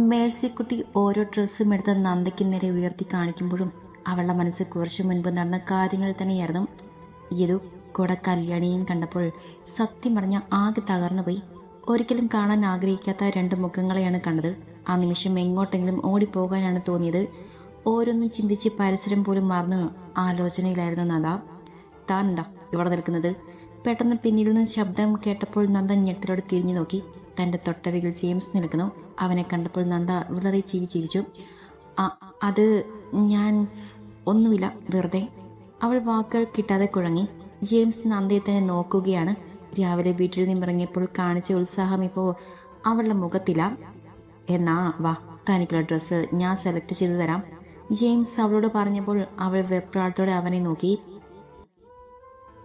മേഴ്സിക്കുട്ടി ഓരോ ഡ്രസ്സും എടുത്ത് നന്ദയ്ക്ക് നേരെ ഉയർത്തി കാണിക്കുമ്പോഴും അവളുടെ മനസ്സ് കുറച്ചു മുൻപ് നടന്ന കാര്യങ്ങൾ തന്നെയായിരുന്നു. ഏതു കൂടെ കല്യാണിയും കണ്ടപ്പോൾ സത്യം പറഞ്ഞ ആകെ തകർന്നു പോയി. ഒരിക്കലും കാണാൻ ആഗ്രഹിക്കാത്ത രണ്ട് മുഖങ്ങളെയാണ് കണ്ടത്. ആ നിമിഷം എങ്ങോട്ടെങ്കിലും ഓടിപ്പോകാനാണ് തോന്നിയത്. ഓരോന്നും ചിന്തിച്ച് പരിസരം പോലും മറന്ന് ആലോചനയിലായിരുന്നു നന്ദ. താൻ എന്താ ഇവിടെ നിൽക്കുന്നത്? പെട്ടെന്ന് പിന്നിൽ നിന്ന് ശബ്ദം കേട്ടപ്പോൾ നന്ദ ഞെട്ടലോട് തിരിഞ്ഞു നോക്കി. തന്റെ തൊട്ടരികിൽ ജെയിംസ് നിൽക്കുന്നു. അവനെ കണ്ടപ്പോൾ നന്ദ വിളറി ചിരി ചിരിച്ചു. "ആ, അത് ഞാൻ ഒന്നുമില്ല വെറുതെ. അവൾ വാക്കുകൾ കിട്ടാതെ കുഴങ്ങി. ജെയിംസ് നന്ദയെ തന്നെ നോക്കുകയാണ്. രാവിലെ വീട്ടിൽ നിന്നിറങ്ങിയപ്പോൾ കാണിച്ച ഉത്സാഹം ഇപ്പോൾ അവളുടെ മുഖത്തില്ല എന്നാ വാ തനിക്കുള്ള ഡ്രസ്സ് ഞാൻ സെലക്ട് ചെയ്തു തരാം. ജെയിംസ് അവളോട് പറഞ്ഞപ്പോൾ അവൾ വെപ്രാളത്തോടെ അവനെ നോക്കി.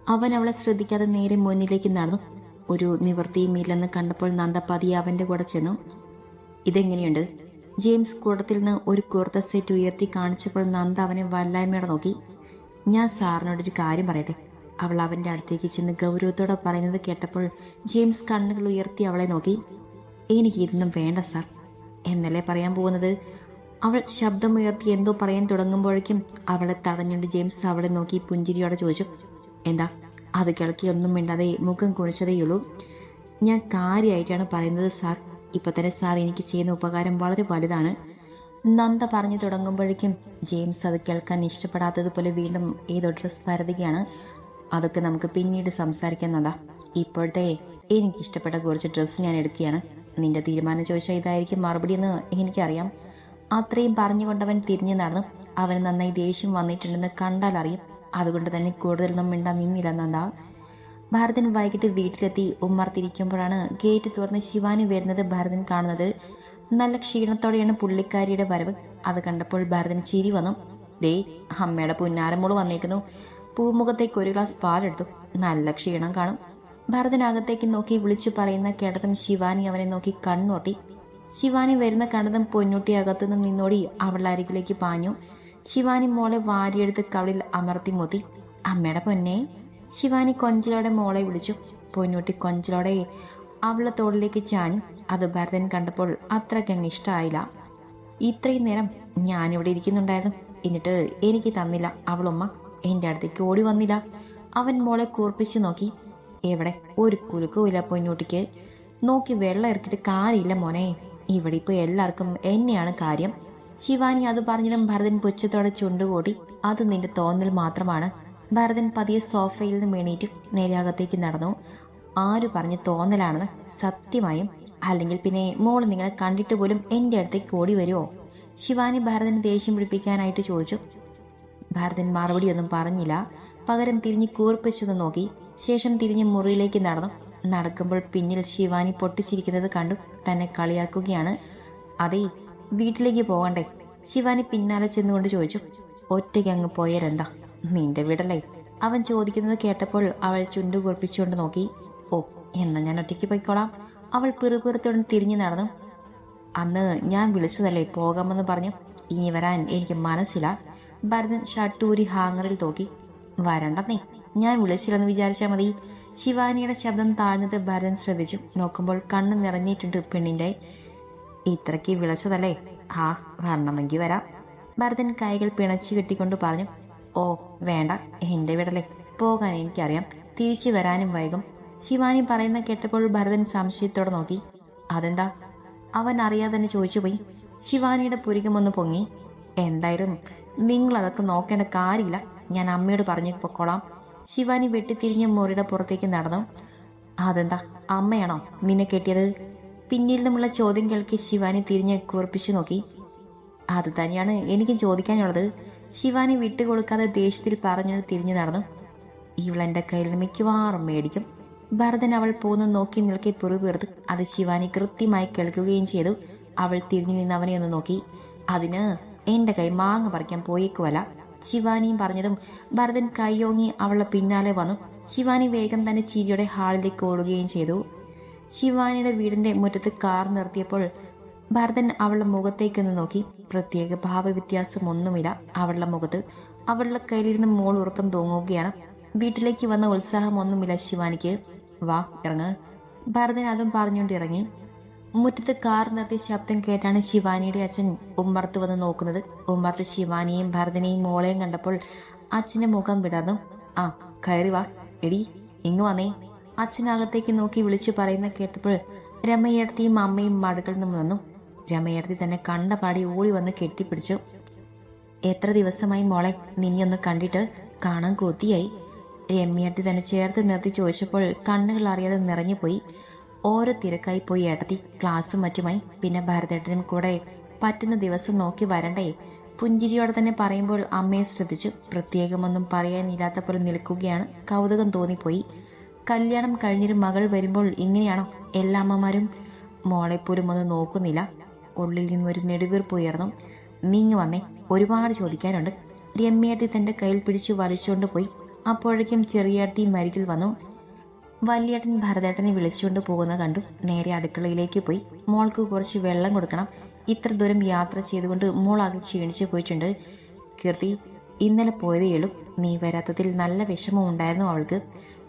അവൻ അവളെ ശ്രദ്ധിക്കാതെ നേരെ മുന്നിലേക്ക് നടന്നു. ഒരു നിവൃത്തിയും ഇല്ലെന്ന് കണ്ടപ്പോൾ നന്ദ അവന്റെ കൂടെ ചെന്നു. ഇതെങ്ങനെയുണ്ട്? ജെയിംസ് കൂടത്തിൽ നിന്ന് ഒരു കുർത്ത സെറ്റ് ഉയർത്തി കാണിച്ചപ്പോൾ നന്ദ അവനെ വല്ലായ്മയോടെ നോക്കി. ഞാൻ സാറിനോടൊരു കാര്യം പറയട്ടെ. അവൾ അവന്റെ അടുത്തേക്ക് ചെന്ന് ഗൗരവത്തോടെ പറയുന്നത് കേട്ടപ്പോൾ ജെയിംസ് കണ്ണുകൾ ഉയർത്തി അവളെ നോക്കി. എനിക്ക് ഇതൊന്നും വേണ്ട സാർ. എന്നല്ലേ പറയാൻ പോകുന്നത്? അവൾ ശബ്ദം ഉയർത്തി എന്തോ പറയാൻ തുടങ്ങുമ്പോഴേക്കും അവളെ തടഞ്ഞുകൊണ്ട് ജെയിംസ് അവളെ നോക്കി പുഞ്ചിരിയോടെ ചോദിച്ചു. എന്താ? അത് ഒന്നും മിണ്ടാതെ മുഖം കുണിച്ചതേയുള്ളൂ. ഞാൻ കാര്യമായിട്ടാണ് പറയുന്നത് സാർ. ഇപ്പം തന്നെ സാർ എനിക്ക് ചെയ്യുന്ന ഉപകാരം വളരെ വലുതാണ്. നന്ദ പറഞ്ഞു തുടങ്ങുമ്പോഴേക്കും ജെയിംസ് അത് കേൾക്കാൻ ഇഷ്ടപ്പെടാത്തതുപോലെ വീണ്ടും ഏതോ ഡ്രസ് പരതുകയാണ്. അതൊക്കെ നമുക്ക് പിന്നീട് സംസാരിക്കാം നന്ദ. ഇപ്പോഴത്തെ എനിക്കിഷ്ടപ്പെട്ട കുറച്ച് ഡ്രസ്സ് ഞാൻ എടുക്കുകയാണ്. നിന്റെ തീരുമാനം ചോദിച്ചാൽ ഇതായിരിക്കും മറുപടി എന്ന് എനിക്കറിയാം. അത്രയും പറഞ്ഞുകൊണ്ടവൻ തിരിഞ്ഞു നടന്നു. അവന് നന്നായി ദേഷ്യം വന്നിട്ടുണ്ടെന്ന് കണ്ടാൽ അറിയും. അതുകൊണ്ട് തന്നെ കൂടുതലൊന്നും മിണ്ടാൻ നിന്നില്ല നന്ദ. ഭരതൻ വൈകിട്ട് വീട്ടിലെത്തി ഉമ്മർത്തിരിക്കുമ്പോഴാണ് ഗേറ്റ് തുറന്ന് ശിവാനി വരുന്നത് ഭരതൻ കാണുന്നത്. നല്ല ക്ഷീണത്തോടെയാണ് പുള്ളിക്കാരിയുടെ വരവ്. അത് കണ്ടപ്പോൾ ഭരതൻ ചിരി വന്നു. ദേ അമ്മയുടെ പുന്നാരമോൾ വന്നേക്കുന്നു. പൂമുഖത്തേക്ക് ഒരു ഗ്ലാസ് പാലെടുത്തു. നല്ല ക്ഷീണം കാണും. ഭരതനകത്തേക്ക് നോക്കി വിളിച്ചു പറയുന്ന കേട്ടതും ശിവാനി അവനെ നോക്കി കണ്ണോട്ടി ശിവാനി വരുന്ന കണ്ടതും പൊന്നൂട്ടി അകത്തുനിന്നും നിന്നോടി അവളുടെ അരികിലേക്ക് പാഞ്ഞു. ശിവാനി മോളെ വാരിയെടുത്ത് കവളിൽ അമർത്തി മുതി അമ്മയുടെ പൊന്നെ. ശിവാനി കൊഞ്ചലോടെ മോളെ വിളിച്ചു. പൊന്നൂട്ടി കൊഞ്ചലോടെ അവളെ തോളിലേക്ക് ചാഞ്ഞു. അത് ഭരതൻ കണ്ടപ്പോൾ അത്രയ്ക്കങ്ങ് ഇഷ്ടമായില്ല ഇത്രയും നേരം ഞാനിവിടെ ഇരിക്കുന്നുണ്ടായിരുന്നു. എന്നിട്ട് എനിക്ക് തന്നില്ല. അവളുമ്മ എന്റെ അടുത്തേക്ക് ഓടി വന്നില്ല. അവൻ മോളെ കൂർപ്പിച്ച് നോക്കി. എവിടെ? ഒരു കുലുക്കുമില്ല പൊന്നൂട്ടിക്ക്. നോക്കി വെള്ളം ഇറക്കിയിട്ട് കാര്യമില്ല മോനെ. ഇവിടെ ഇപ്പോൾ എല്ലാവർക്കും എന്നെയാണ് കാര്യം. ശിവാനി അത് പറഞ്ഞതും ഭരതൻ പുച്ഛത്തോടെ ചുണ്ടുകൂടി അത് നിന്റെ തോന്നൽ മാത്രമാണ്. ഭരതൻ പതിയെ സോഫയിൽ നിന്ന് എണീറ്റ് നേരെ അകത്തേക്ക് നടന്നു. ആര് പറഞ്ഞ് തോന്നലാണെന്ന് സത്യമായും അല്ലെങ്കിൽ പിന്നെ മോൾ നിങ്ങളെ കണ്ടിട്ട് പോലും എന്റെ അടുത്തേക്ക് ഓടി വരുമോ ശിവാനി ഭരതന് ദേഷ്യം പിടിപ്പിക്കാനായിട്ട് ചോദിച്ചു. ഭരതൻ മറുപടി ഒന്നും പറഞ്ഞില്ല. പകരം തിരിഞ്ഞ് കൂർപ്പിച്ചത് നോക്കി. ശേഷം തിരിഞ്ഞ് മുറിയിലേക്ക് നടന്നു. നടക്കുമ്പോൾ പിന്നിൽ ശിവാനി പൊട്ടിച്ചിരിക്കുന്നത് കണ്ടു തന്നെ കളിയാക്കുകയാണ്. അതേ വീട്ടിലേക്ക് പോകണ്ടേ? ശിവാനി പിന്നാലെ ചെന്നുകൊണ്ട് ചോദിച്ചു. ഒറ്റയ്ക്ക് അങ്ങ് പോയാലെന്താ നിന്റെ വീടല്ലേ? അവൻ ചോദിക്കുന്നത് കേട്ടപ്പോൾ അവൾ ചുണ്ടു കുറിപ്പിച്ചുകൊണ്ട് നോക്കി. ഓ എന്നാ ഞാൻ ഒറ്റയ്ക്ക് പോയിക്കോളാം. അവൾ പിറുപിറുത്തോടെ തിരിഞ്ഞു നടന്നു. അന്ന് ഞാൻ വിളിച്ചതല്ലേ പോകാമെന്ന് പറഞ്ഞു. ഇനി വരാൻ എനിക്ക് മനസ്സില്ല. ഭരതൻ ഷട്ടൂരി ഹാങ്ങറിൽ തോക്കി വരണ്ടെന്നേ. ഞാൻ വിളിച്ചില്ലെന്ന് വിചാരിച്ചാൽ മതി. ശിവാനിയുടെ ശബ്ദം താഴ്ന്നത് ഭരതൻ ശ്രദ്ധിച്ചു. നോക്കുമ്പോൾ കണ്ണ് നിറഞ്ഞിട്ടുണ്ട് പെണ്ണിന്റെ ഇത്രയ്ക്ക് വിളച്ചതല്ലേ? ആ വരണമെങ്കിൽ വരാം. ഭരതൻ കൈകൾ പിണച്ചു കെട്ടിക്കൊണ്ട് പറഞ്ഞു ഓ വേണ്ട എന്റെ വീടല്ലേ. പോകാൻ എനിക്കറിയാം. തിരിച്ചു വരാനും വൈകും. ശിവാനി പറയുന്ന കേട്ടപ്പോൾ ഭരതൻ സംശയത്തോടെ നോക്കി. അതെന്താ? അവൻ അറിയാതെ തന്നെ ചോദിച്ചു പോയി. ശിവാനിയുടെ പുരികമൊന്ന് പൊങ്ങി. എന്തായിരുന്നു? നിങ്ങൾ അതൊക്കെ നോക്കേണ്ട കാര്യമില്ല. ഞാൻ അമ്മയോട് പറഞ്ഞു പൊക്കോളാം. ശിവാനി വെട്ടിത്തിരിഞ്ഞ മുറിയുടെ പുറത്തേക്ക് നടന്നു. അതെന്താ? അമ്മയാണോ നിന്നെ കെട്ടിയത്? പിന്നിൽ നിന്നുമുള്ള ചോദ്യം കേൾക്കി ശിവാനി തിരിഞ്ഞ് കുറിപ്പിച്ചു നോക്കി. അത് തന്നെയാണ് എനിക്കും ചോദിക്കാനുള്ളത്. ശിവാനി വിട്ടുകൊടുക്കാതെ ദേഷ്യത്തിൽ പറഞ്ഞു തിരിഞ്ഞു നടന്നു. ഇവളെന്റെ കയ്യിൽ നിന്ന് മിക്കവാറും മേടിക്കും. ഭരതൻ അവൾ പോന്ന് നോക്കി നിൽക്കെ പുറകുവീർത്തു അത് ശിവാനി കൃത്യമായി കേൾക്കുകയും ചെയ്തു. അവൾ തിരിഞ്ഞു നിന്ന് അവനെ ഒന്ന് നോക്കി. അതിന് എന്റെ കൈ മാങ്ങ പറിക്കാൻ പോയേക്കുവല്ല. ശിവാനിയും പറഞ്ഞതും ഭരതൻ കൈയോങ്ങി അവളുടെ പിന്നാലെ വന്നു. ശിവാനി വേഗം തന്നെ ചിരിയുടെ ഹാളിലേക്ക് ഓടുകയും ചെയ്തു. ശിവാനിയുടെ വീടിന്റെ മുറ്റത്ത് കാർ നിർത്തിയപ്പോൾ ഭരതൻ അവളുടെ മുഖത്തേക്കൊന്ന് നോക്കി. പ്രത്യേക ഭാവവ്യത്യാസം ഒന്നുമില്ല അവളുടെ മുഖത്ത്. അവളുടെ കയ്യിലിരുന്ന് മോൾ ഉറക്കം തോങ്ങുകയാണ്. വീട്ടിലേക്ക് വന്ന ഉത്സാഹം ഒന്നുമില്ല ശിവാനിക്ക്. വാ ഇറങ്ങ്. ഭരതൻ അതും പറഞ്ഞുകൊണ്ട് ഇറങ്ങി. മുറ്റത്ത് കാർ നിർത്തിയ ശബ്ദം കേട്ടാണ് ശിവാനിയുടെ അച്ഛൻ ഉമ്മർത്ത് വന്ന് നോക്കുന്നത്. ഉമ്മർത്ത് ശിവാനിയെയും ഭരതനെയും മോളെയും കണ്ടപ്പോൾ അച്ഛന്റെ മുഖം വിടർന്നു. ആ കയറി വാ. എടി ഇങ്ങ് വന്നേ. അച്ഛനകത്തേക്ക് നോക്കി വിളിച്ചു പറയുന്ന കേട്ടപ്പോൾ രമയടത്തിയും അമ്മയും മടുകളിൽ നിന്ന് വന്നു. രമയടത്തി തന്നെ കണ്ട പാടി ഓടി വന്ന് കെട്ടിപ്പിടിച്ചു. എത്ര ദിവസമായി മോളെ നിന്നെയൊന്ന് കണ്ടിട്ട് കാണാൻ കൊതിയായി. രമ്യടുത്ത് തന്നെ ചേർത്ത് നിർത്തി ചോദിച്ചപ്പോൾ കണ്ണുകൾ അറിയാതെ നിറഞ്ഞുപോയി. ഓരോ തിരക്കായി പോയി ഏട്ടത്തി ക്ലാസ്സും മറ്റുമായി. പിന്നെ ഭരതേട്ടനും കൂടെ പറ്റുന്ന ദിവസം നോക്കി വരണ്ടേ? പുഞ്ചിരിയോടെ തന്നെ പറയുമ്പോൾ അമ്മയെ ശ്രദ്ധിച്ചു. പ്രത്യേകമൊന്നും പറയാനില്ലാത്ത പോലെ നിൽക്കുകയാണ്. കൗതുകം തോന്നിപ്പോയി. കല്യാണം കഴിഞ്ഞൊരു മകൾ വരുമ്പോൾ ഇങ്ങനെയാണോ? എല്ലാ അമ്മമാരും മോളെപ്പോലും ഒന്ന് നോക്കുന്നില്ല. ഉള്ളിൽ നിന്നും ഒരു നെടുവീർപ്പ് ഉയർന്നു. നീങ്ങി വന്നേ ഒരുപാട് ചോദിക്കാനുണ്ട്. രമ്യേട്ടി തന്റെ കയ്യിൽ പിടിച്ചു വലിച്ചുകൊണ്ട് പോയി. അപ്പോഴേക്കും ചെറിയേട്ടി മരികിൽ വന്നു. വലിയേട്ടൻ ഭരതേട്ടനെ വിളിച്ചുകൊണ്ട് പോകുന്ന കണ്ടു. നേരെ അടുക്കളയിലേക്ക് പോയി. മോൾക്ക് കുറച്ച് വെള്ളം കൊടുക്കണം. ഇത്ര ദൂരം യാത്ര ചെയ്തുകൊണ്ട് മോളാകെ ക്ഷീണിച്ചു പോയിട്ടുണ്ട്. കീർത്തി ഇന്നലെ പോയതേയുള്ളൂ നീ വരാത്തതിൽ നല്ല വിഷമം ഉണ്ടായിരുന്നു അവൾക്ക്.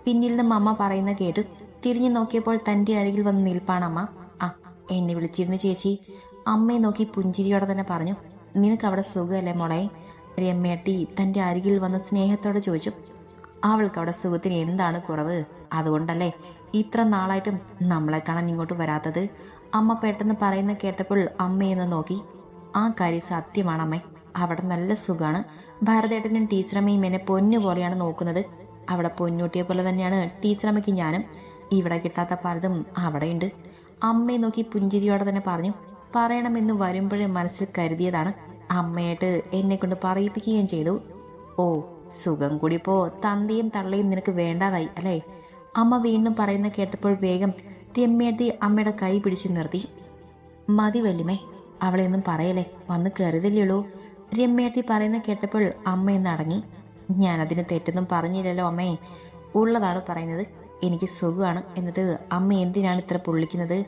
പിന്നിൽ നിന്നും അമ്മ പറയുന്ന കേട്ട് തിരിഞ്ഞു നോക്കിയപ്പോൾ തന്റെ അരികിൽ വന്ന് നിൽപ്പാണമ്മ ആ എന്നെ വിളിച്ചിരുന്നു ചേച്ചി. അമ്മയെ നോക്കി പുഞ്ചിരിയോടെ തന്നെ പറഞ്ഞു. നിനക്ക് അവിടെ സുഖമല്ലേ മോളെ? രമ്യേട്ടി തന്റെ അരികിൽ വന്ന് സ്നേഹത്തോടെ ചോദിച്ചു. അവൾക്ക് അവിടെ സുഖത്തിന് എന്താണ് കുറവ്? അതുകൊണ്ടല്ലേ ഇത്ര നാളായിട്ടും നമ്മളെ കാണാൻ ഇങ്ങോട്ട് വരാത്തത്? അമ്മ പെട്ടെന്ന് പറയുന്ന കേട്ടപ്പോൾ അമ്മയെന്ന് നോക്കി. ആ കാര്യം സത്യമാണ് അമ്മേ. അവിടെ നല്ല സുഖമാണ് ഭാരതേട്ടനും ടീച്ചറമ്മയും എന്നെ പൊന്നു പോലെയാണ് നോക്കുന്നത്. അവിടെ പൊന്നൂട്ടിയെ പോലെ തന്നെയാണ് ടീച്ചറമ്മയ്ക്ക് ഞാനും. ഇവിടെ കിട്ടാത്ത പലതും അവിടെയുണ്ട്. അമ്മയെ നോക്കി പുഞ്ചിരിയോടെ തന്നെ പറഞ്ഞു പറയണമെന്ന് വരുമ്പോഴേ മനസ്സിൽ കരുതിയതാണ്. അമ്മയായിട്ട് എന്നെ കൊണ്ട് പറയിപ്പിക്കുകയും ചെയ്തു. ഓ സുഖം പോ. തന്തയും തള്ളയും നിനക്ക് വേണ്ടാതായി അല്ലേ? അമ്മ വീണ്ടും പറയുന്ന കേട്ടപ്പോൾ വേഗം രമ്യേട്ടി അമ്മയുടെ കൈ പിടിച്ചു നിർത്തി. മതി വല്യമേ അവളെയൊന്നും പറയലേ വന്ന് കയറിയതല്ലേയുള്ളൂ രമ്യേട്ടി പറയുന്ന കേട്ടപ്പോൾ അമ്മ ഇന്ന് അടങ്ങി. ഞാനതിന് തെറ്റൊന്നും പറഞ്ഞില്ലല്ലോ അമ്മേ. ഉള്ളതാണ് പറയുന്നത്. എനിക്ക് സുഖമാണ്. എന്നിട്ട് അമ്മ എന്തിനാണ് ഇത്ര പൊള്ളിക്കുന്നത്?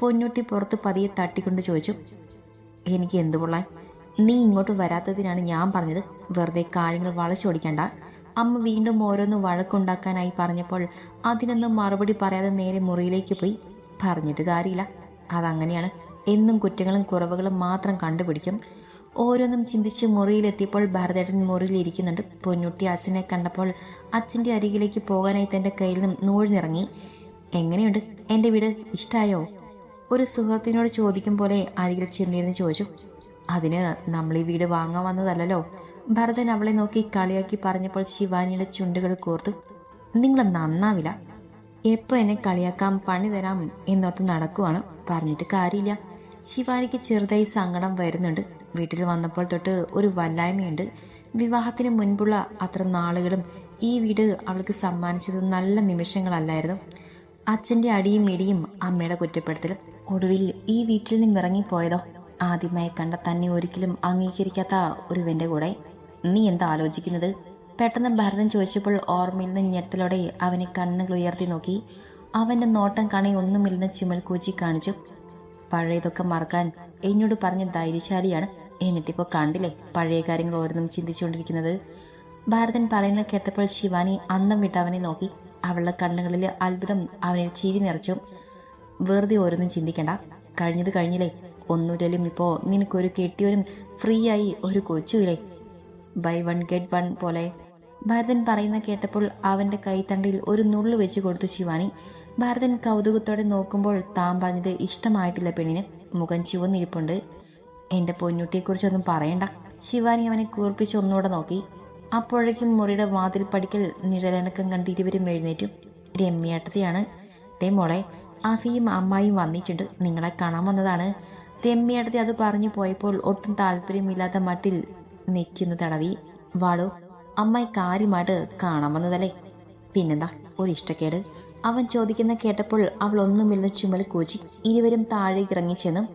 പൊന്നുട്ടി പുറത്ത് പതിയെ തട്ടിക്കൊണ്ട് ചോദിച്ചു. എനിക്ക് എന്തു പൊള്ളാൻ? നീ ഇങ്ങോട്ട് വരാത്തതിനാണ് ഞാൻ പറഞ്ഞത്. വെറുതെ കാര്യങ്ങൾ വളച്ചൊടിക്കണ്ട അമ്മ വീണ്ടും ഓരോന്ന് വഴക്കുണ്ടാക്കാനായി പറഞ്ഞപ്പോൾ അതിനൊന്നും മറുപടി പറയാതെ നേരെ മുറിയിലേക്ക് പോയി. പറഞ്ഞിട്ട് കാര്യമില്ല. അതങ്ങനെയാണ്. എന്നും കുറ്റങ്ങളും കുറവുകളും മാത്രം കണ്ടുപിടിക്കും. ഓരോന്നും ചിന്തിച്ച് മുറിയിലെത്തിയപ്പോൾ ഭരതേട്ടൻ മുറിയിൽ ഇരിക്കുന്നുണ്ട് പൊന്നുട്ടി അച്ഛനെ കണ്ടപ്പോൾ അച്ഛന്റെ അരികിലേക്ക് പോകാനായി തന്റെ കയ്യിൽ നിന്നും നൂഴ്ന്നിറങ്ങി. എങ്ങനെയുണ്ട്? എന്റെ വീട് ഇഷ്ടായോ? ഒരു സുഹൃത്തിനോട് ചോദിക്കും പോലെ അരികിൽ ചെന്നിരുന്ന് ചോദിച്ചു. അതിന് നമ്മൾ ഈ വീട് വാങ്ങാൻ വന്നതല്ലല്ലോ? ഭരതൻ അവളെ നോക്കി കളിയാക്കി പറഞ്ഞപ്പോൾ ശിവാനിയുടെ ചുണ്ടുകൾ കോർത്തു. നിങ്ങൾ നന്നാവില്ല. എപ്പോൾ എന്നെ കളിയാക്കാം പണി തരാം എന്നോർത്ത് നടക്കുവാണ്. പറഞ്ഞിട്ട് കാര്യമില്ല. ശിവാനിക്ക് ചെറുതായി സങ്കടം വരുന്നുണ്ട്. വീട്ടിൽ വന്നപ്പോൾ തൊട്ട് ഒരു വല്ലായ്മയുണ്ട്. വിവാഹത്തിന് മുൻപുള്ള അത്ര നാളുകളും ഈ വീട് അവൾക്ക് സമ്മാനിച്ചത് നല്ല നിമിഷങ്ങളല്ലായിരുന്നു. അച്ഛന്റെ അടിയും ഇടിയും അമ്മയുടെ കുറ്റപ്പെടുത്തലും ഒടുവിൽ ഈ വീട്ടിൽ നിന്ന് ഇറങ്ങിപ്പോയതോ? ആദ്യമായി കണ്ട തന്നെ ഒരിക്കലും അംഗീകരിക്കാത്ത ഒരുവന്റെ കൂടെ. നീ എന്താ ആലോചിക്കുന്നത്? പെട്ടെന്ന് ഭരതൻ ചോദിച്ചപ്പോൾ ഓർമ്മയിൽ നിന്ന് ഞെട്ടലോടെ അവനെ കണ്ണുകൾ ഉയർത്തി നോക്കി. അവന്റെ നോട്ടം കണി ഒന്നുമില്ലെന്ന് ചുമൽ കൂച്ചി കാണിച്ചു. പഴയതൊക്കെ മറക്കാൻ എന്നോട് പറഞ്ഞ ധൈര്യശാലിയാണ് എന്നിട്ടിപ്പോ കണ്ടില്ലേ പഴയ കാര്യങ്ങൾ ഓരോന്നും ചിന്തിച്ചുകൊണ്ടിരിക്കുന്നത്? ഭാരതൻ പറയുന്നത് കേട്ടപ്പോൾ ശിവാനി അന്നം വിട്ട് അവനെ നോക്കി. അവളുടെ കണ്ണുകളിൽ അത്ഭുതം അവനെ ചിരി നിറച്ചു. വെറുതെ ഓരോന്നും ചിന്തിക്കണ്ട. കഴിഞ്ഞത് കഴിഞ്ഞില്ലേ? ഇപ്പോ നിനക്കൊരു കെട്ടിയവനും ഫ്രീ ആയി ഒരു കൊച്ചുമില്ലേ? ബൈ വൺ ഗെറ്റ് വൺ പോലെ. ഭരതൻ പറയുന്ന കേട്ടപ്പോൾ അവന്റെ കൈത്തണ്ടിൽ ഒരു നുള്ളു വെച്ച് കൊടുത്തു ശിവാനി. ഭരതൻ കൗതുകത്തോടെ നോക്കുമ്പോൾ താൻ പറഞ്ഞത് ഇഷ്ടമായിട്ടില്ല പെണ്ണിന്. മുഖം ചുവന്നിരിപ്പുണ്ട്. എന്റെ പൊന്നുട്ടിയെക്കുറിച്ചൊന്നും പറയണ്ട. ശിവാനി അവനെ കൂർപ്പിച്ച് ഒന്നുകൂടെ നോക്കി. അപ്പോഴേക്കും മുറിയുടെ വാതിൽ പടിക്കൽ നിഴലനക്കം കണ്ട് ഇരുവരും എഴുന്നേറ്റു. രമ്യേട്ടത്തെയാണ്. ദേ മോളെ അഫിയും അമ്മായും വന്നിട്ടുണ്ട്. നിങ്ങളെ കാണാൻ വന്നതാണ്. രമ്യേട്ടത്തെ അത് പറഞ്ഞു പോയപ്പോൾ ഒട്ടും താല്പര്യമില്ലാത്ത മട്ടിൽ നിൽക്കുന്ന തടവി വാളു അമ്മായി കാര്യമായിട്ട് കാണാൻ വന്നതല്ലേ? പിന്നെന്താ? ഒരു ഇഷ്ടക്കേട്. അവൻ ചോദിക്കുന്ന കേട്ടപ്പോൾ അവൾ ഒന്നുമില്ലെന്ന് ചുമൽ കൂച്ചി ഇരുവരും താഴെ ഇറങ്ങിച്ചെന്നും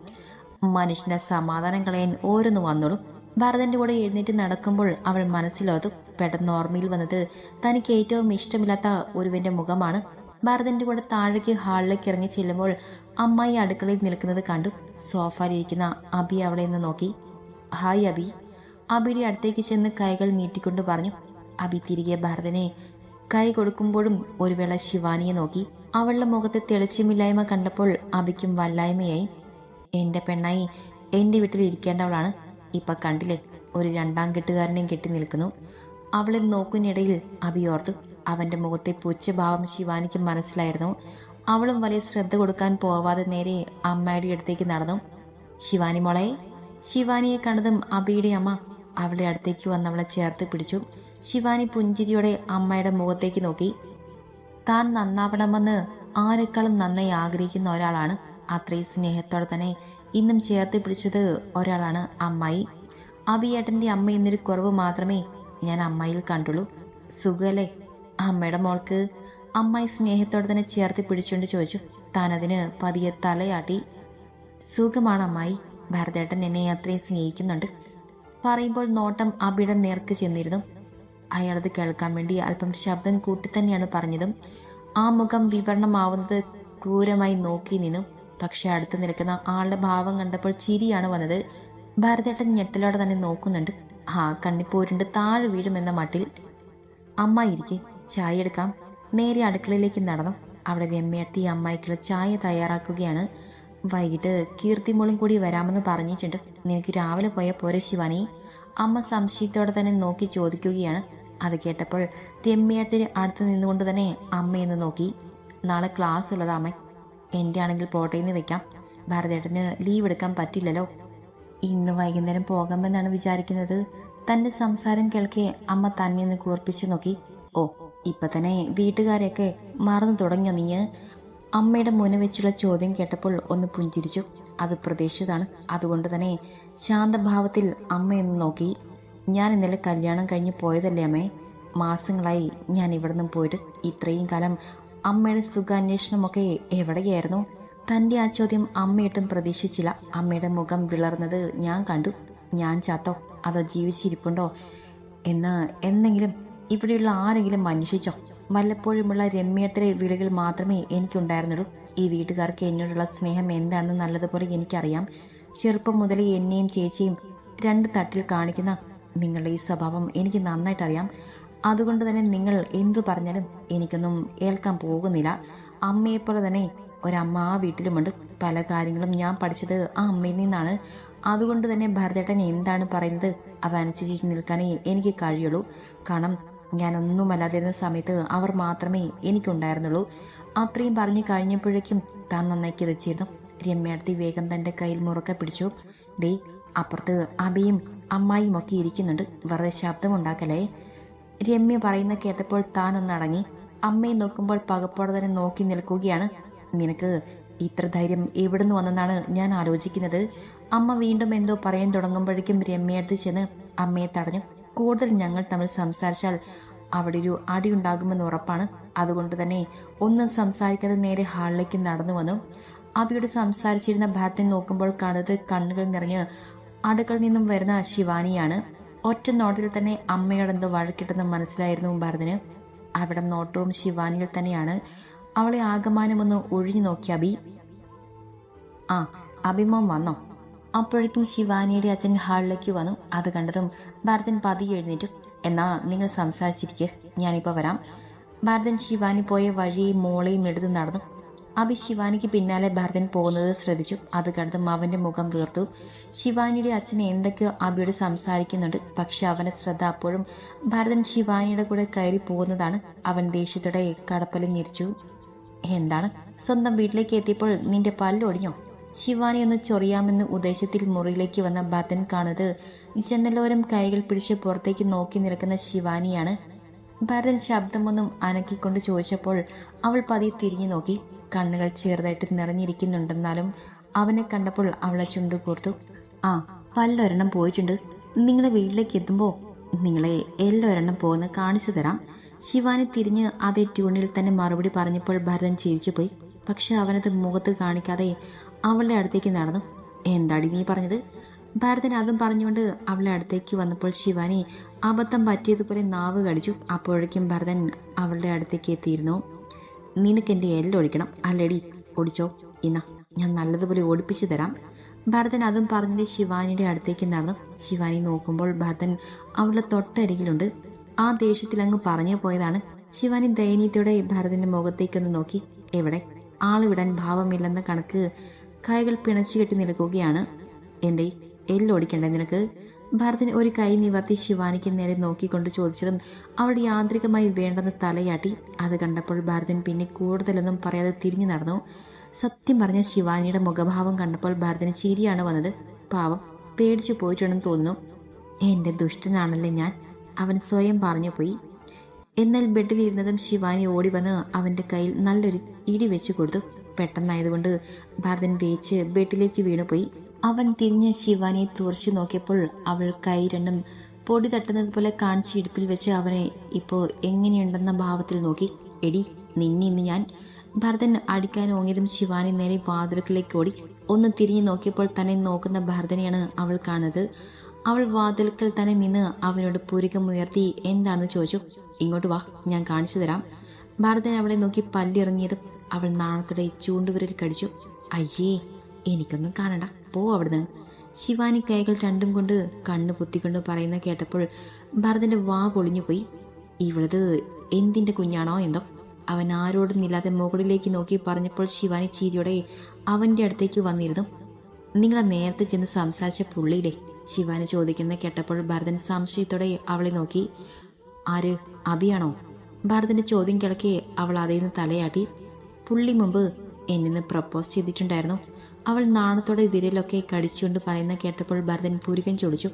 മനുഷ്യനെ സമാധാനം കളയാൻ ഓരോന്ന് വന്നോളും. ഭരതന്റെ കൂടെ എഴുന്നേറ്റ് നടക്കുമ്പോൾ അവൾ മനസ്സിലോതും പെട്ടെന്ന് ഓർമ്മയിൽ വന്നത് തനിക്ക് ഏറ്റവും ഇഷ്ടമില്ലാത്ത ഒരുവന്റെ മുഖമാണ്. ഭരതന്റെ കൂടെ താഴേക്ക് ഹാളിലേക്ക് ഇറങ്ങി ചെല്ലുമ്പോൾ അമ്മായി അടുക്കളയിൽ നിൽക്കുന്നത് കണ്ടു. സോഫയിലിരിക്കുന്ന അബി അവളെ നിന്ന് നോക്കി. ഹായ് അബി. അബിയുടെ അടുത്തേക്ക് ചെന്ന് കൈകൾ നീട്ടിക്കൊണ്ട് പറഞ്ഞു. അബി തിരികെ ഭരതനെ കൈ കൊടുക്കുമ്പോഴും ഒരു വേള ശിവാനിയെ നോക്കി അവളുടെ മുഖത്തെ തെളിച്ചമില്ലായ്മ കണ്ടപ്പോൾ അബിക്കും വല്ലായ്മയായി. എന്റെ പെണ്ണായി എന്റെ വീട്ടിൽ ഇരിക്കേണ്ടവളാണ്. ഇപ്പൊ കണ്ടില്ലേ ഒരു രണ്ടാം കെട്ടുകാരനെയും കെട്ടി നിൽക്കുന്നു. അവളെ നോക്കുന്നിടയിൽ അബി ഓർത്തു. അവന്റെ മുഖത്തെ പുച്ഛഭാവം ശിവാനിക്ക് മനസ്സിലായിരുന്നു. അവളും വലിയ ശ്രദ്ധ കൊടുക്കാൻ പോവാതെ നേരെ അമ്മയുടെ അടുത്തേക്ക് നടന്നു. ശിവാനി മോളെ ശിവാനിയെ കണ്ടതും അബിയുടെ അമ്മ അവളുടെ അടുത്തേക്ക് വന്ന് അവളെ ചേർത്ത് പിടിച്ചു. ശിവാനി പുഞ്ചിരിയോടെ അമ്മയുടെ മുഖത്തേക്ക് നോക്കി. താൻ നന്നാവണമെന്ന് ആരെക്കാളും നന്നായി ആഗ്രഹിക്കുന്ന ഒരാളാണ്. അത്രയും സ്നേഹത്തോടെ തന്നെ ഇന്നും ചേർത്ത് പിടിച്ചത് ഒരാളാണ് അമ്മായി. അബിയേട്ടന്റെ അമ്മ എന്നൊരു കുറവ് മാത്രമേ ഞാൻ അമ്മായിൽ കണ്ടുള്ളൂ. സുഖല്ലേ? അമ്മയുടെ മോൾക്ക് അമ്മായി സ്നേഹത്തോടെ തന്നെ ചേർത്ത് പിടിച്ചുകൊണ്ട് ചോദിച്ചു. താൻ അതിന് പതിയെ തലയാട്ടി. സുഖമാണ് അമ്മായി. ഭരതേട്ടൻ എന്നെ അത്രയും സ്നേഹിക്കുന്നുണ്ട്. പറയുമ്പോൾ നോട്ടം അബിയുടെ നേർക്ക് ചെന്നിരുന്നു. അയാളത് കേൾക്കാൻ വേണ്ടി അല്പം ശബ്ദം കൂട്ടി തന്നെയാണ് പറഞ്ഞതും. ആ മുഖം വിവരണമാവുന്നത് ക്രൂരമായി നോക്കി നിന്നു. പക്ഷെ അടുത്ത് നിൽക്കുന്ന ആളുടെ ഭാവം കണ്ടപ്പോൾ ചിരിയാണ് വന്നത്. ഭരതേട്ടൻ ഞെട്ടലോടെ തന്നെ നോക്കുന്നുണ്ട്. ആ കണ്ണിപ്പോരുണ്ട് താഴെ വീഴുമെന്ന മട്ടിൽ. അമ്മ ഇരിക്കെ ചായ എടുക്കാം. നേരെ അടുക്കളയിലേക്ക് നടന്നു. അവിടെ രമ്യത്തി അമ്മായിക്കുള്ള ചായ തയ്യാറാക്കുകയാണ്. വൈകിട്ട് കീർത്തിമോളും കൂടി വരാമെന്ന് പറഞ്ഞിട്ടുണ്ട്. നിനക്ക് രാവിലെ പോയ പോരെ ശിവാനി. അമ്മ സംശയത്തോടെ തന്നെ നോക്കി ചോദിക്കുകയാണ്. അത് കേട്ടപ്പോൾ രമ്യത്തിന് അടുത്ത് നിന്നുകൊണ്ട് തന്നെ അമ്മയെന്ന് നോക്കി. നാളെ ക്ലാസ് ഉള്ളത് അമ്മ. എന്റെ ആണെങ്കിൽ പോട്ടെ എന്ന് വെക്കാം. ഭരതേട്ടന് ലീവ് എടുക്കാൻ പറ്റില്ലല്ലോ. ഇന്ന് വൈകുന്നേരം പോകാമെന്നാണ് വിചാരിക്കുന്നത്. തന്റെ സംസാരം കേൾക്കെ അമ്മ തന്നെ ഒന്ന് കൂർപ്പിച്ചു നോക്കി. ഓ ഇപ്പം തന്നെ വീട്ടുകാരെയൊക്കെ മറന്നു തുടങ്ങിയ നീ? അമ്മയുടെ മുന വെച്ചുള്ള ചോദ്യം കേട്ടപ്പോൾ ഒന്ന് പുഞ്ചിരിച്ചു. അത് പ്രതീക്ഷിച്ചതാണ്. അതുകൊണ്ട് തന്നെ ശാന്തഭാവത്തിൽ അമ്മയൊന്ന് നോക്കി. ഞാൻ ഇന്നലെ കല്യാണം കഴിഞ്ഞ് പോയതല്ലേ അമ്മേ? മാസങ്ങളായി ഞാൻ ഇവിടെ നിന്നും പോയിട്ട് ഇത്രയും കാലം അമ്മയുടെ സുഖാന്വേഷണമൊക്കെ എവിടെയായിരുന്നു? തന്റെ ആ ചോദ്യം അമ്മയിട്ടും പ്രതീക്ഷിച്ചില്ല. അമ്മയുടെ മുഖം വിളർന്നത് ഞാൻ കണ്ടു. ഞാൻ ചാത്തോ? അതോ ജീവിച്ചിരിപ്പുണ്ടോ? എന്ന് എന്തെങ്കിലും ഇവിടെയുള്ള ആരെങ്കിലും അന്വേഷിച്ചോ? വല്ലപ്പോഴുമുള്ള രമ്യത്തിലെ വിളികൾ മാത്രമേ എനിക്കുണ്ടായിരുന്നുള്ളൂ. ഈ വീട്ടുകാർക്ക് എന്നോടുള്ള സ്നേഹം എന്താണെന്ന് നല്ലതുപോലെ എനിക്കറിയാം. ചെറുപ്പം മുതലേ എന്നെയും ചേച്ചിയും രണ്ട് തട്ടിൽ കാണിക്കുന്ന നിങ്ങളുടെ ഈ സ്വഭാവം എനിക്ക് നന്നായിട്ട് അറിയാം അതുകൊണ്ട് തന്നെ നിങ്ങൾ എന്തു പറഞ്ഞാലും എനിക്കൊന്നും ഏൽക്കാൻ പോകുന്നില്ല. അമ്മയെപ്പോലെ തന്നെ ഒരമ്മ ആ വീട്ടിലുമുണ്ട്. പല കാര്യങ്ങളും ഞാൻ പഠിച്ചത് ആ അമ്മയിൽ നിന്നാണ്. അതുകൊണ്ട് തന്നെ ഭരതേട്ടൻ എന്താണ് പറയുന്നത് അതനുസരിച്ച് നിൽക്കാനേ എനിക്ക് കഴിയുള്ളൂ. കാരണം ഞാനൊന്നുമല്ലാതിരുന്ന സമയത്ത് അവർ മാത്രമേ എനിക്കുണ്ടായിരുന്നുള്ളൂ. അത്രയും പറഞ്ഞു കഴിഞ്ഞപ്പോഴേക്കും താൻ നന്നായി കിതച്ചിരുന്നു. രമ്യാടത്തി വേഗം തന്റെ കയ്യിൽ മുറുക്കെ പിടിച്ചു. ഡേ അപ്പുറത്ത് അബിയും അമ്മായിയും ഒക്കെ ഇരിക്കുന്നുണ്ട് വെറുതെ ശബ്ദമുണ്ടാക്കലേ രമ്യ പറയുന്ന കേട്ടപ്പോൾ താനൊന്നടങ്ങി അമ്മയെ നോക്കുമ്പോൾ പകപ്പോടെ തന്നെ നോക്കി നിൽക്കുകയാണ്. നിനക്ക് ഇത്ര ധൈര്യം എവിടുന്ന് വന്നെന്നാണ് ഞാൻ ആലോചിക്കുന്നത്? അമ്മ വീണ്ടും എന്തോ പറയാൻ തുടങ്ങുമ്പോഴേക്കും രമ്യടുത്ത് ചെന്ന് അമ്മയെ തടഞ്ഞു. കൂടുതൽ ഞങ്ങൾ തമ്മിൽ സംസാരിച്ചാൽ അവിടെ ഒരു അടിയുണ്ടാകുമെന്ന് ഉറപ്പാണ്. അതുകൊണ്ട് തന്നെ ഒന്നും സംസാരിക്കാതെ നേരെ ഹാളിലേക്ക് നടന്നു വന്നു. അബിയോട് സംസാരിച്ചിരുന്ന ഭരതൻ നോക്കുമ്പോൾ കാണുന്നത് കണ്ണുകൾ നിറഞ്ഞ് അടുക്കളിൽ നിന്നും വരുന്ന ശിവാനിയാണ് ഒറ്റ നോട്ടത്തിൽ തന്നെ അമ്മയോടെന്തോ വഴക്കിട്ടെന്ന് മനസ്സിലായിരുന്നു ഭരതന്. അവിടെ നോട്ടവും ശിവാനിയിൽ തന്നെയാണ്. അവളെ ആകമാനമൊന്ന് ഒഴിഞ്ഞു നോക്കി അബി. ആ അഭിമോൻ വന്നോ? അപ്പോഴേക്കും ശിവാനിയുടെ അച്ഛൻ ഹാളിലേക്ക് വന്നു. അത് കണ്ടതും ഭരതൻ പതിയെ എഴുന്നേറ്റു. എന്നാ നിങ്ങൾ സംസാരിച്ചിരിക്കെ. ഞാനിപ്പോൾ വരാം. ഭരതൻ ശിവാനി പോയ വഴിയും മോളെയും എടുത്ത് നടന്നു. അഭി ശിവാനിക്ക് പിന്നാലെ ഭരതൻ പോകുന്നത് ശ്രദ്ധിച്ചു. അത് കണ്ടതും അവന്റെ മുഖം വീർത്തു. ശിവാനിയുടെ അച്ഛൻ എന്തൊക്കെയോ അഭിയോട് സംസാരിക്കുന്നുണ്ട്. പക്ഷെ അവന്റെ ശ്രദ്ധ അപ്പോഴും ഭരതൻ ശിവാനിയുടെ കൂടെ കയറി പോകുന്നതാണ്. അവൻ ദേഷ്യത്തോടെ കടപ്പലും ഞെരിച്ചു എന്താണ്? സ്വന്തം വീട്ടിലേക്ക് എത്തിയപ്പോൾ നിന്റെ പല്ലൊടിഞ്ഞോ ശിവാനി ഒന്ന് ചൊറിയാമെന്ന് ഉദ്ദേശത്തിൽ മുറിയിലേക്ക് വന്ന ഭരതൻ കാണുന്നത് ജനലോരം കൈകൾ പിടിച്ച് പുറത്തേക്ക് നോക്കി നിൽക്കുന്ന ശിവാനിയാണ്. ഭരതൻ ശബ്ദമൊന്നും അനക്കിക്കൊണ്ട് ചോദിച്ചപ്പോൾ അവൾ പതിയെ തിരിഞ്ഞു നോക്കി. കണ്ണുകൾ ചെറുതായിട്ട് നിറഞ്ഞിരിക്കുന്നുണ്ടെന്നാലും അവനെ കണ്ടപ്പോൾ അവളെ ചുണ്ടു കോർത്തു. ആ പല്ലൊരെണ്ണം പോയിട്ടുണ്ട്. നിങ്ങളെ വീട്ടിലേക്ക് എത്തുമ്പോൾ നിങ്ങളെ എല്ലൊരെണ്ണം പോകുന്ന കാണിച്ചു തരാം. ശിവാനി തിരിഞ്ഞ് അതേ ട്യൂണിൽ തന്നെ മറുപടി പറഞ്ഞപ്പോൾ ഭരതൻ ചിരിച്ചു പോയി പക്ഷെ അവനത് മുഖത്ത് കാണിക്കാതെ അവളുടെ അടുത്തേക്ക് നടന്നു. എന്താടി നീ പറഞ്ഞത്? ഭരതൻ അതും പറഞ്ഞുകൊണ്ട് അവളുടെ അടുത്തേക്ക് വന്നപ്പോൾ ശിവാനി അബദ്ധം പറ്റിയതുപോലെ നാവ് കടിച്ചു. അപ്പോഴേക്കും ഭരതൻ അവളുടെ അടുത്തേക്ക് എത്തിയിരുന്നു. നിനക്ക് എന്റെ എല്ലൊഴിക്കണം. അല്ലടി ഓടിച്ചോ. ഇന്ന ഞാൻ നല്ലതുപോലെ ഓടിപ്പിച്ചു തരാം. ഭരതൻ അതും പറഞ്ഞിട്ട് ശിവാനിയുടെ അടുത്തേക്ക് നടന്നു. ശിവാനി നോക്കുമ്പോൾ ഭരതൻ അവളുടെ തൊട്ടരികിലുണ്ട്. ആ ദേഷ്യത്തിൽ അങ്ങ് പറഞ്ഞു പോയതാണ്. ശിവാനി ദയനീയത്തോടെ ഭരതന്റെ മുഖത്തേക്കൊന്ന് നോക്കി. എവിടെ? ആളുവിടാൻ ഭാവമില്ലെന്ന കണക്ക് കൈകൾ പിണച്ചു കെട്ടി നിൽക്കുകയാണ്. എന്തേ? എല്ലൊടിക്കണ്ടേ നിനക്ക്? ഭരതൻ ഒരു കൈ നിവർത്തി ശിവാനിക്ക് നേരെ നോക്കിക്കൊണ്ട് ചോദിച്ചതും അവൾ യാന്ത്രികമായി വേണ്ടെന്ന് തലയാട്ടി. അത് കണ്ടപ്പോൾ ഭരതൻ പിന്നെ കൂടുതലൊന്നും പറയാതെ തിരിഞ്ഞു നടന്നു. സത്യം പറഞ്ഞ ശിവാനിയുടെ മുഖഭാവം കണ്ടപ്പോൾ ഭരതന് ചിരിയാണ് വന്നത്. പാവം പേടിച്ചു പോയിട്ടുണ്ടെന്ന് തോന്നുന്നു. എന്റെ ദുഷ്ടനാണല്ലേ ഞാൻ അവൻ സ്വയം പറഞ്ഞു പോയി. എന്നാൽ ബെഡിലിരുന്നതും ശിവാനി ഓടി വന്ന് അവന്റെ കയ്യിൽ നല്ലൊരു ഇടി വെച്ചു കൊടുത്തു. പെട്ടെന്നായതുകൊണ്ട് ഭരതൻ വേച്ച് ബെഡിലേക്ക് വീണുപോയി. അവൻ തിരിഞ്ഞ് ശിവാനെ തുറച്ചു നോക്കിയപ്പോൾ അവൾ കൈ രണ്ടും പൊടി തട്ടുന്നത് പോലെ കാണിച്ച് ഇടുപ്പിൽ വെച്ച് അവനെ ഇപ്പോൾ എങ്ങനെയുണ്ടെന്ന ഭാവത്തിൽ നോക്കി. എടി നിന്നെ ഇന്ന് ഞാൻ ഭരതൻ അടിക്കാൻ ഓങ്ങിയതും ശിവാനി നേരെ വാതിൽക്കിലേക്ക് ഓടി. ഒന്ന് തിരിഞ്ഞു നോക്കിയപ്പോൾ തന്നെ നോക്കുന്ന ഭരതനെയാണ് അവൾ കാണുന്നത്. അവൾ വാതിൽക്കൽ തന്നെ നിന്ന് അവനോട് പുരികമുയർത്തി എന്താണെന്ന് ചോദിച്ചു? ഇങ്ങോട്ട് വാ ഞാൻ കാണിച്ചു തരാം. ഭരതൻ അവളെ നോക്കി പല്ലിറങ്ങിയതും അവൾ നാണത്തോടെ ചൂണ്ടുവിരൽ കടിച്ചു. അയ്യേ എനിക്കൊന്നും കാണണ്ട. പോ അവിടുന്ന്. ശിവാനി കൈകൾ രണ്ടും കൊണ്ട് കണ്ണ് പൊത്തിക്കൊണ്ട് പറയുന്ന കേട്ടപ്പോൾ ഭരതന്റെ വാ പൊളിഞ്ഞു പോയി. ഇവളത് എന്തിന്റെ കുഞ്ഞാണോ എന്തോ? അവൻ ആരോടും ഇല്ലാതെ മുകളിലേക്ക് നോക്കി പറഞ്ഞപ്പോൾ ശിവാനി ചീരിയോടെ അവന്റെ അടുത്തേക്ക് വന്നിരുന്നു. നിങ്ങളെ നേരത്തെ ചെന്ന് സംസാരിച്ച പുള്ളിയില്ലേ? ശിവാനി ചോദിക്കുന്ന കേട്ടപ്പോൾ ഭരതൻ സംശയത്തോടെ അവളെ നോക്കി. ആര്? അഭിയാണോ ഭരതന്റെ ചോദ്യം കിടക്കെ അവൾ അതിൽ നിന്ന് തലയാട്ടി. പുള്ളി മുമ്പ് എന്നെ പ്രപ്പോസ് ചെയ്തിട്ടുണ്ടായിരുന്നു. അവൾ നാണത്തോടെ വിരലൊക്കെ കടിച്ചുകൊണ്ട് പറയുന്ന കേട്ടപ്പോൾ ഭരതൻ പൂരികൻ ചൊടിച്ചു.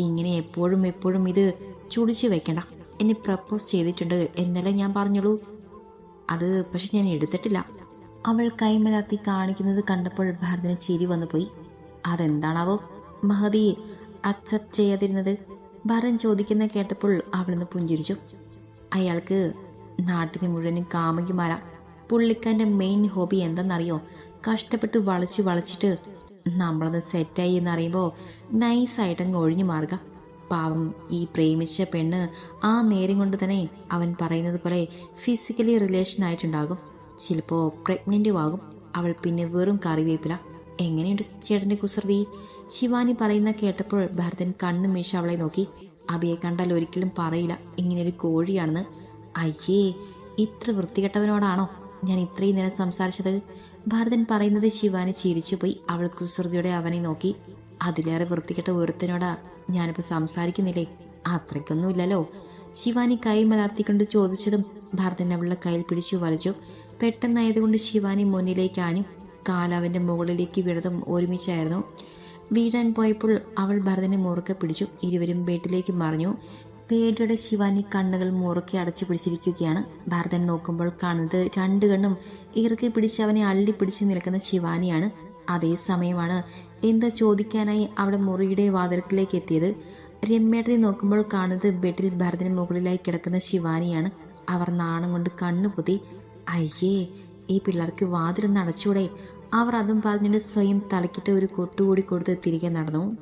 ഇങ്ങനെ എപ്പോഴും എപ്പോഴും ഇത് ചുടിച്ചു വെക്കണ്ട. എന്നെ പ്രപ്പോസ് ചെയ്തിട്ടുണ്ട്. എന്നല്ലേ ഞാൻ പറഞ്ഞോളൂ അത് പക്ഷെ ഞാൻ എടുത്തിട്ടില്ല. അവൾ കൈമലർത്തി കാണിക്കുന്നത് കണ്ടപ്പോൾ ഭരതന് ചിരി വന്നു പോയി അതെന്താണാവോ? മഹതി അക്സെപ്റ്റ് ചെയ്യാതിരുന്നത്? ഭരതൻ ചോദിക്കുന്ന കേട്ടപ്പോൾ അവളിന്ന് പുഞ്ചിരിച്ചു. അയാൾക്ക് നാട്ടിന് മുഴുവനും കാമുകിമാരാ. പുള്ളിക്കാരന്റെ മെയിൻ ഹോബി എന്തെന്നറിയോ കഷ്ടപ്പെട്ട് വളച്ച് വളച്ചിട്ട് നമ്മളത് സെറ്റായി എന്നറിയുമ്പോൾ നൈസായിട്ട് അങ്ങ് ഒഴിഞ്ഞു മാറുക. പാവം ഈ പ്രേമിച്ച പെണ്ണ് ആ നേരം കൊണ്ട് തന്നെ അവൻ പറയുന്നത് പോലെ ഫിസിക്കലി റിലേഷൻ ആയിട്ടുണ്ടാകും. ചിലപ്പോൾ പ്രഗ്നന്റും ആകും. അവൾ പിന്നെ വെറും കറിവേപ്പില. എങ്ങനെയുണ്ട് ചേട്ടന്റെ കുസൃതി? ശിവാനി പറയുന്ന കേട്ടപ്പോൾ ഭരതൻ കണ്ണു മീശ അവളെ നോക്കി. അബിയെ കണ്ടാൽ ഒരിക്കലും പറയില്ല. ഇങ്ങനൊരു കോഴിയാണെന്ന്. അയ്യേ ഇത്ര വൃത്തികെട്ടവനോടാണോ ഞാൻ ഇത്രയും നേരം സംസാരിച്ചത്? ഭരതൻ പറയുന്നത് ശിവാനി ചിരിച്ചുപോയി. അവൾ കുസൃതിയോടെ അവനെ നോക്കി. അതിലേറെ വൃത്തികെട്ട ഒരുത്തനോടാ ഞാനിപ്പോൾ സംസാരിക്കുന്നില്ലേ? അത്രയ്ക്കൊന്നുമില്ലല്ലോ. ശിവാനി കൈ മലർത്തിക്കൊണ്ട് ചോദിച്ചതും ഭരതൻ അവളുടെ കയ്യിൽ പിടിച്ചു വലിച്ചു. പെട്ടെന്നായതുകൊണ്ട് ശിവാനി മുന്നിലേക്ക് ആഞ്ഞു. കാലാവിന്റെ മുകളിലേക്ക് വീണതും ഒരുമിച്ചായിരുന്നു. വീഴാൻ പോയപ്പോൾ അവൾ ഭരതനെ മുറുക്കെ പിടിച്ചു. ഇരുവരും വീട്ടിലേക്ക് മറിഞ്ഞു. പേടിയുടെ ശിവാനി കണ്ണുകൾ മുറുക്കി അടച്ചു പിടിച്ചിരിക്കുകയാണ്. ഭാരതൻ നോക്കുമ്പോൾ കാണുന്നത് രണ്ടു കണ്ണും ഇറുക്കി പിടിച്ച് അവനെ അള്ളിപ്പിടിച്ച് നിൽക്കുന്ന ശിവാനിയാണ്. അതേ സമയമാണ് എന്തോ ചോദിക്കാനായി അവിടെ മുറിയുടെ വാതിൽക്കിലേക്ക് എത്തിയത്. രമ്യേട്ടനെ നോക്കുമ്പോൾ കാണുന്നത് ബെഡിൽ ഭരതന് മുകളിലായി കിടക്കുന്ന ശിവാനിയാണ്. അവർ നാണം കൊണ്ട് കണ്ണു പൊതി അയ്യേ ഈ പിള്ളേർക്ക് വാതിലൊന്ന് അടച്ചൂടെ. അവർ അതും പറഞ്ഞിട്ട് സ്വയം തലക്കിട്ട് ഒരു കൊട്ടുകൂടി കൊടുത്ത് തിരികെ നടന്നു.